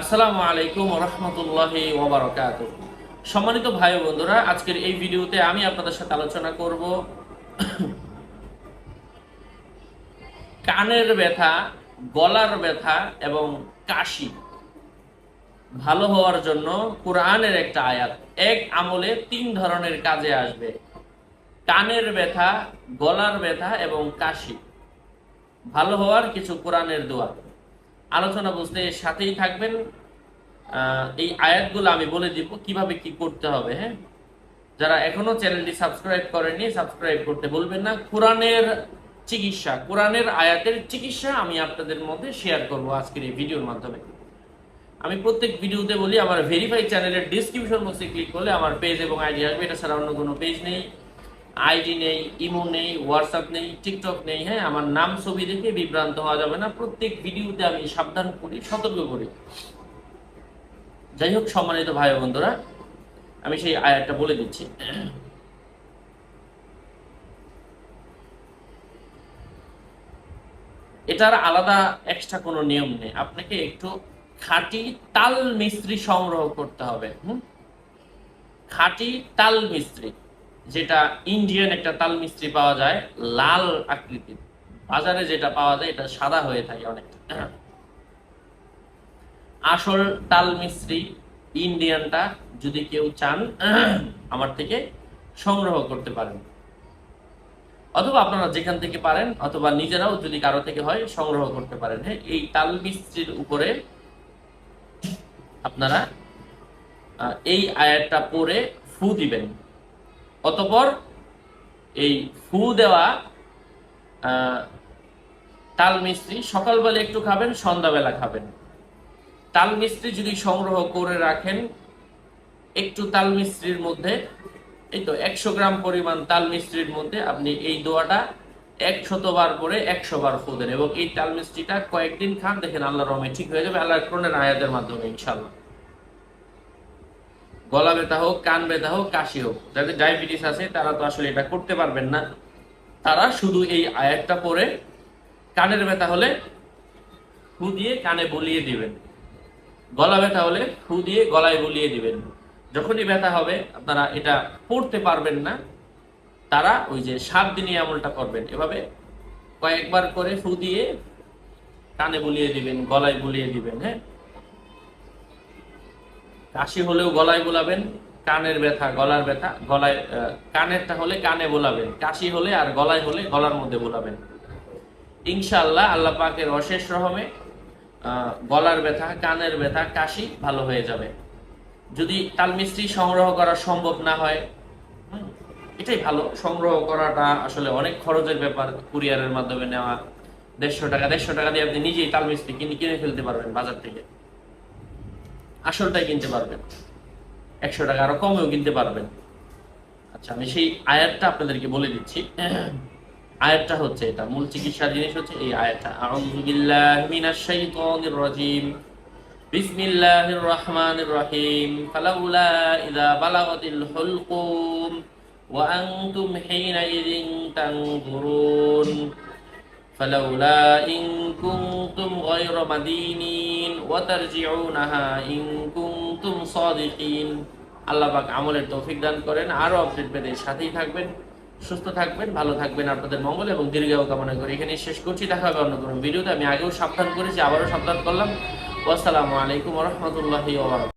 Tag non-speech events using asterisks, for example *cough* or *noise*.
আসসালামু আলাইকুম রহমতুল্লাহ ওবরাকাত সম্মানিত ভাই বন্ধুরা, আজকের এই ভিডিওতে আমি আপনাদের সাথে আলোচনা করব কানের ব্যথা, গলার ব্যথা এবং কাশি। ভালো হওয়ার জন্য কোরআনের একটা আয়াত, এক আমলে তিন ধরনের কাজে আসবে। কানের ব্যথা, গলার ব্যথা এবং কাশি। ভালো হওয়ার কিছু কোরআনের দোয়া। আলোচনা বুঝতে সাথেই থাকবেন। এই আয়াতগুলো আমি বলে দিব কীভাবে কি করতে হবে হ্যাঁ? যারা এখনও চ্যানেলটি সাবস্ক্রাইব করেনি সাবস্ক্রাইব করতে বলবেন না। কোরআনের চিকিৎসা, কোরআনের আয়াতের চিকিৎসা আমি আপনাদের মধ্যে শেয়ার করব আজকের এই ভিডিওর মাধ্যমে। আমি প্রত্যেক ভিডিওতে বলি, আমার ভেরিফাই চ্যানেলের ডিসক্রিপশন বক্সে ক্লিক করলে আমার পেজ এবং আইডি আসবে। এটা ছাড়া অন্য কোনো পেজ নেই। আইডি নেই, ইমো নেই, হোয়াটসঅ্যাপ নেই, টিকটক নেই হ্যাঁ আমার নাম ছবি দেখে বিভ্রান্ত হওয়া যাবে না। প্রত্যেক ভিডিওতে আমি সাবধান করি, সতর্ক করি। যাই হোক, সম্মানিত ভাই বন্ধুরা, আমি সেই আয়াতটা বলে দিচ্ছি। এটার আলাদা এক্সট্রা কোনো নিয়ম নেই। আপনাকে একটু খাঁটি তাল মিস্ত্রি সংগ্রহ করতে হবে, হুম? খাঁটি তাল মিস্ত্রি। যেটা ইন্ডিয়ান একটা তাল মিস্ত্রি পাওয়া যায়, লাল আকৃতির। বাজারে যেটা পাওয়া যায়, এটা সাদা হয়ে থাকে অনেকটা। আসল তাল মিস্ত্রি ইন্ডিয়ানটা যদি কেউ চান, আমার থেকে সংগ্রহ করতে পারেন। অথবা আপনারা যেখান থেকে পারেন, অথবা নিজেরাও যদি কারও থেকে হয়, সংগ্রহ করতে পারেন। হ্যাঁ এই তাল মিস্ত্রির উপরে আপনারা এই আয়াতটা পরে ফু দিবেন। অতপর এই ফু দেওয়া তাল মিস্ত্রি সকালবেলা একটু খাবেন, সন্ধ্যাবেলা খাবেন। তাল মিস্ত্রি যদি সংগ্রহ করে রাখেন, একটু তাল মিস্ত্রির মধ্যে, এই তো একশো গ্রাম পরিমাণ তাল মিস্ত্রির মধ্যে আপনি এই দোয়াটা একশত বার করে একশো বার ফুদেন এবং এই তাল মিস্ত্রিটা কয়েকদিন খান, দেখেন আল্লাহ রহমে ঠিক হয়ে যাবে আল্লাহ আয়াতের মাধ্যমে ইনশাল্লাহ গলা ব্যথা হোক, কান ব্যথা হোক, কাশি হোক, যাদের ডায়াবেটিস আছে, তারা তো আসলে এটা করতে পারবেন না। তারা শুধু এই আয়াতটা পরে কানের ব্যথা হলে ফু দিয়ে কানে বলিয়ে দিবেন। গলা ব্যথা হলে ফু দিয়ে গলায় বলিয়ে দিবেন। যখনই ব্যথা হবে, আপনারা এটা পড়তে পারবেন না। তারা ওই যে সাত দিনই আমলটা করবেন। এভাবে কয়েকবার করে ফু দিয়ে কানে বলিয়ে দিবেন, গলায় বলিয়ে দিবেন হ্যাঁ? কাশি হলেও গলায় বোলাবেন, কানের ব্যথা, গলার ব্যথা, গলায় কানেরটা হলে কানে বোলাবেন, কাশি হলে আর গলায় হলে গলার মধ্যে বোলাবেন। ইনশাআল্লাহ আল্লাহ পাকের অশেষ রহমে গলার ব্যথা, কানের ব্যথা, কাশি ভালো হয়ে যাবে। যদি তাল মিস্ত্রি সংগ্রহ করা সম্ভব না হয় এটাই ভালো। সংগ্রহ করাটা আসলে অনেক খরচের ব্যাপার, কুরিয়ারের মাধ্যমে নেওয়া। দেড়শো টাকা দেড়শো টাকা দিয়ে আপনি নিজেই তাল মিস্ত্রি কিনে কিনে ফেলতে পারবেন বাজার থেকে। আসলটাই কিনতে পারবেন। একশো টাকা আরও কমেও কিনতে পারবেন। আচ্ছা আমি সেই আয়াতটা আপনাদেরকে বলে দিচ্ছি। *clears throat* আয়াতটা হচ্ছে এটা। মূল চিকিৎসা জিনিস হচ্ছে এই আয়াতটা। আউযু বিল্লাহি মিনাশ শাইতানির রাজিম। বিসমিল্লাহির রহমানির রহিম। ফালাউলা ইযা বালাগাতিল হুলকুম। فلولا إن كنتم غير مدينين وترجعونها إن كنتم صادقين আল্লাহ পাক আমলের তৌফিক দান করেন আরো আপডেট পেতে সাথেই থাকবেন সুস্থ থাকবেন ভালো থাকবেন আপনাদের মঙ্গল এবং দীর্ঘায়ু কামনা করি এখানে শেষ করছি দেখা হবে অন্য কোনো ভিডিওতে আমি আগেও সাবধান করেছি আবারও সাবধান করলাম আসসালামু আলাইকুম রহমতুল্লাহি